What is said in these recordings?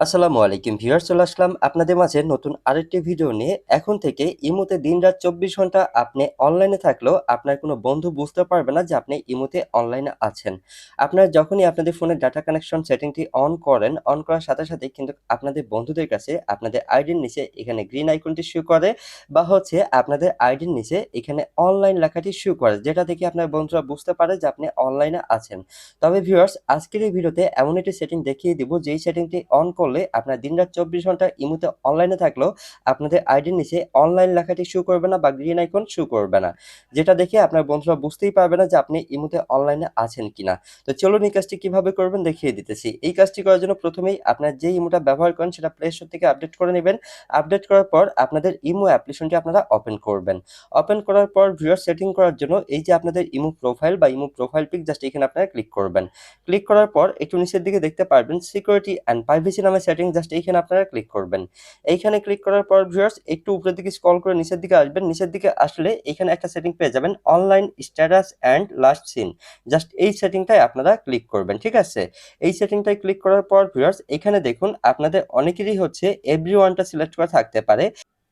আসসালামু আলাইকুম ভিউয়ার্স, চলে আসলাম আপনাদের মাঝে নতুন আরেকটি ভিডিও নিয়ে। এখন থেকে ইমোতে দিনরাত চব্বিশ ঘণ্টা আপনি অনলাইনে থাকলেও আপনার কোনো বন্ধু বুঝতে পারবে না যে আপনি ইমোতে অনলাইনে আছেন। আপনার যখনই আপনাদের ফোনের ডাটা কানেকশন সেটিংটি অন করেন, অন করার সাথে সাথে কিন্তু আপনাদের বন্ধুদের কাছে আপনাদের আইডির নিচে এখানে গ্রিন আইকনটি শো করে বা হচ্ছে আপনাদের আইডির নিচে এখানে অনলাইন লেখাটি শো করে, যেটা দেখে আপনার বন্ধুরা বুঝতে পারে যে আপনি অনলাইনে আছেন। তবে ভিউয়ার্স, আজকের এই ভিডিওতে এমন একটি সেটিং দেখিয়ে দিব, যেই সেটিংটি অন করলে আপনার দিনরাত চব্বিশ ঘণ্টা ইমুতে অনলাইনে থাকলেও আপনাদের আইডির নিচে অনলাইন লেখাটি শো করবে না বা গ্রিন আইকন শো করবে না। যেটা দেখে আপনার বন্ধুরা বুঝতেই পারবে না যে আপনি ইমুতে অনলাইনে আছেন কিনা। তো চলুন এই কাজটি কীভাবে করবেন দেখিয়ে দিতেছি। এই কাজটি করার জন্য প্রথমেই আপনার যে ইমোটা ব্যবহার করেন সেটা প্লে স্টোর থেকে আপডেট করে নেবেন। আপডেট করার পর আপনাদের ইমো অ্যাপ্লিকেশনটি আপনারা ওপেন করবেন। ওপেন করার পর ভিউয়ার সেটিং করার জন্য এই যে আপনাদের ইমো প্রোফাইল বা ইমো প্রোফাইল পিক জাস্ট এখানে আপনারা ক্লিক করবেন। ক্লিক করার পর একটু নিচের দিকে দেখতে পারবেন সিকিউরিটি অ্যান্ড প্রাইভেসি নামে সেটিং জাস্ট এইখানে আপনারা ক্লিক করবেন। এইখানে ক্লিক করার পর ভিউয়ার্স একটু উপরের দিকে স্ক্রল করে নিচের দিকে আসবেন। নিচের দিকে আসলে এখানে একটা সেটিং পেয়ে যাবেন online status and last seen just এই সেটিংটাই আপনারা ক্লিক করবেন, ঠিক আছে? এই সেটিংটাই ক্লিক করার পর ভিউয়ার্স এখানে দেখুন আপনাদের অনেকেরই হচ্ছে এভরি ওয়ানটা সিলেক্ট করা থাকতে পারে।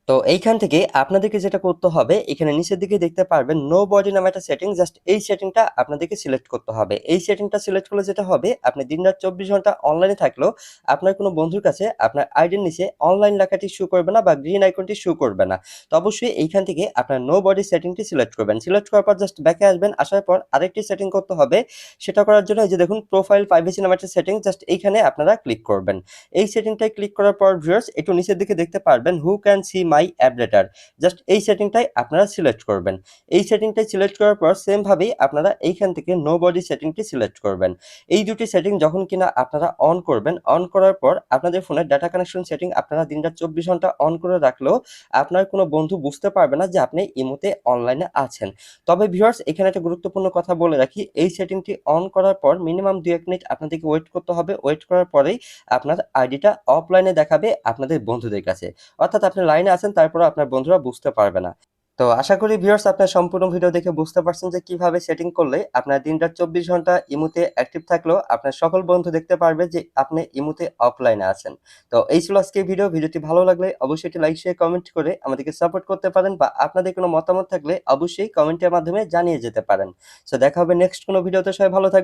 তো এইখান থেকে আপনাদেরকে যেটা করতে হবে, এখানে নিচের দিকে দেখতে পারবেন নো বডি নামে একটা সেটিং জাস্ট এই সেটিংটা আপনাদেরকে সিলেক্ট করতে হবে। এই সেটিংটা সিলেক্ট করলে যেটা হবে, আপনি দিনরাত চব্বিশ ঘণ্টা অনলাইনে থাকলেও আপনার কোনো বন্ধুর কাছে আপনার আইডির নিচে অনলাইন লেখাটি শো করবে না বা গ্রিন আইকনটি শো করবে না। তো অবশ্যই এইখান থেকে আপনার নো বডি সেটিংটি সিলেক্ট করবেন। সিলেক্ট করার পর জাস্ট ব্যাকে আসবেন, আসার পর আরেকটি সেটিং করতে হবে, সেটা করার জন্য এই যে দেখুন প্রোফাইল প্রাইভেসি নামে একটা সেটিং জাস্ট এইখানে আপনারা ক্লিক করবেন। এই সেটিংটাই ক্লিক করার পর ভিউয়ার্স একটু নিচের দিকে দেখতে পারবেন হু ক্যান সি মাই অ্যাপডেটার জাস্ট এই সেটিংটাই আপনারা সিলেক্ট করবেন। এই সেটিংটাই সিলেক্ট করার পর সেম ভাবেই আপনারা এইখান থেকে নো বডি সেটিংটি সিলেক্ট করবেন। এই দুটি সেটিং যখন কিনা আপনারা অন করবেন অন করার পর আপনাদের ফোনের ডাটা কানেকশন সেটিং আপনারা দিনরাত চব্বিশ ঘণ্টা অন করে রাখলেও আপনার কোনো বন্ধু বুঝতে পারবে না যে আপনি ইমোতে অনলাইনে আছেন। তবে ভিউয়ার্স এখানে একটা গুরুত্বপূর্ণ কথা বলে রাখি, এই সেটিংটি অন করার পর মিনিমাম দু এক মিনিট আপনাদেরকে ওয়েট করতে হবে। ওয়েট করার পরেই আপনার আইডিটা অফলাইনে দেখাবে আপনাদের বন্ধুদের কাছে। অর্থাৎ আপনি লাইনে আছেন তারপরে আপনার বন্ধুরা বুঝতে পারবে না। তো আশা করি ভিউয়ার্স আপনার সম্পূর্ণ ভিডিও দেখে বুঝতে পারছেন যে কীভাবে সেটিং করলে আপনার দিনরাত চব্বিশ ঘণ্টা ইমুতে অ্যাক্টিভ থাকলেও আপনার সকল বন্ধু দেখতে পারবে যে আপনি ইমুতে অফলাইনে আছেন। তো এই ছিল আজকে ভিডিও ভিডিওটি ভালো লাগলে অবশ্যই একটি লাইক শেয়ার কমেন্ট করে আমাদেরকে সাপোর্ট করতে পারেন বা আপনাদের কোনো মতামত থাকলে অবশ্যই কমেন্টের মাধ্যমে জানিয়ে যেতে পারেন। সো দেখা হবে নেক্সট কোনো ভিডিওতে সবাই ভালো থাকবে